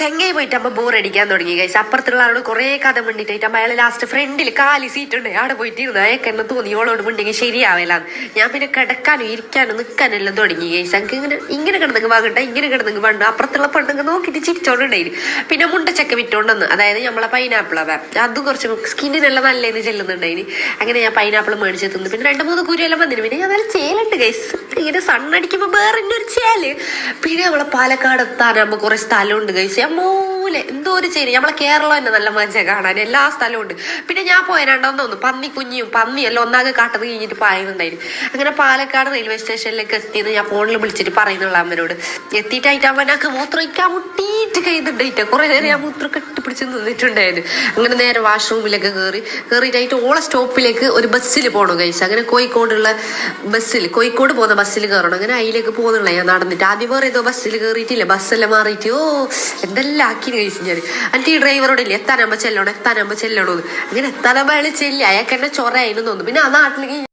ചെങ്ങൈ പോയിട്ട് അമ്മ ബോർ അടിക്കാൻ തുടങ്ങി ഗൈസ് അപ്പുറത്തുള്ള ആളോട് കുറെ കഥ മിണ്ടിട്ടായിട്ട് അമ്മ അയാൾ ലാസ്റ്റ് ഫ്രണ്ടിൽ കാലി സീറ്റ് ഉണ്ട്. അവിടെ പോയിട്ട് ഇരുന്നു അയാൾക്ക് എന്നെ തോന്നി ഓളോട് മിണ്ടെങ്കിൽ ശരിയാവില്ല ഞാൻ പിന്നെ കിടക്കാനും ഇരിക്കാനും നിൽക്കാനും എല്ലാം തുടങ്ങി ഗൈസ് എനിക്ക് ഇങ്ങനെ ഇങ്ങനെ കിടന്നെങ്കിൽ വാങ്ങണ്ട ഇങ്ങനെ കിടന്നെങ്കിൽ വേണ്ട അപ്പുറത്തുള്ള പെണ്ണുങ്ങൾ നോക്കിയിട്ട് ചിരിച്ചോണ്ടുണ്ടായി പിന്നെ മുണ്ടച്ചക്ക വിറ്റോണ്ടെന്ന് അതായത് നമ്മളെ പൈനാപ്പിൾ അതും. കുറച്ച് സ്കിന്നിനെല്ലാം നല്ലതെന്ന് ചെല്ലുന്നുണ്ടായിന്. അങ്ങനെ ഞാൻ പൈനാപ്പിൾ മേടിച്ച് തിന്നു. പിന്നെ രണ്ട് മൂന്ന് കുരുവെല്ലാം വന്നിന്. പിന്നെ ഞാൻ നല്ല ചേലുണ്ട് ഗൈസ് ഇങ്ങനെ സണ്ണടിക്കുമ്പോൾ വേറെ ഒരു ചേൽ. പിന്നെ നമ്മളെ പാലക്കാട് എത്താൻ നമ്മൾ കുറേ സ്ഥലമുണ്ട് കഴിച്ചു മൂലെ എന്തോ ഒരു ചേരി. നമ്മളെ കേരളം തന്നെ നല്ല മജ കാണാൻ. എല്ലാ സ്ഥലവും ഉണ്ട്. പിന്നെ ഞാൻ പോയനാണ്ടോന്ന് തോന്നുന്നു. പന്നി കുഞ്ഞിയും പന്നിയെല്ലാം ഒന്നാകെ കാട്ടത് കഴിഞ്ഞിട്ട് പായുന്നുണ്ടായിരുന്നു. അങ്ങനെ പാലക്കാട് റെയിൽവേ സ്റ്റേഷനിലേക്ക് എത്തിയെന്ന് ഞാൻ ഫോണിൽ വിളിച്ചിട്ട് പറയുന്നുള്ള അമ്മനോട്. എത്തിയിട്ടായിട്ട് അമ്മ ഞങ്ങൾക്ക് മൂത്രമൊഴിക്കാൻ മുട്ടിയിട്ട് കഴിയുന്നുണ്ടായിട്ട് കുറെ നേരം ഞാൻ മൂത്രം കെട്ടിപ്പിടിച്ച് നിന്നിട്ടുണ്ടായിരുന്നു. അങ്ങനെ നേരെ വാഷ്റൂമിലൊക്കെ കയറി കയറിയിട്ടായിട്ട് ഓളെ സ്റ്റോപ്പിലേക്ക് ഒരു ബസ്സിൽ പോകണം കഴിച്ചു അങ്ങനെ കോഴിക്കോടുള്ള ബസ്സിൽ കോഴിക്കോട് പോകുന്ന ബസ്സിൽ കയറണം അങ്ങനെ അതിലേക്ക് പോകുന്നുള്ള ഞാൻ നടന്നിട്ട്. ആദ്യം വേറെ ഏതോ ബസ്സിൽ കയറിയിട്ടില്ല ബസ്സെല്ലാം മാറിയിട്ട്. ഓ എന്തെല്ലാം ആക്കി കഴിച്ചു ഞാൻ എന്നിട്ട് ഈ ഇല്ല എത്താനാകുമ്പോൾ ചെല്ലണം എത്താനാകുമ്പോൾ ചെല്ലണമെന്ന് അങ്ങനെ എത്താനാകുമ്പോൾ അയാൾ ചെല്ലി. അയാൾക്ക് എന്നെ ചൊറയായിരുന്നു തോന്നുന്നു. പിന്നെ ആ നാട്ടിലേക്ക്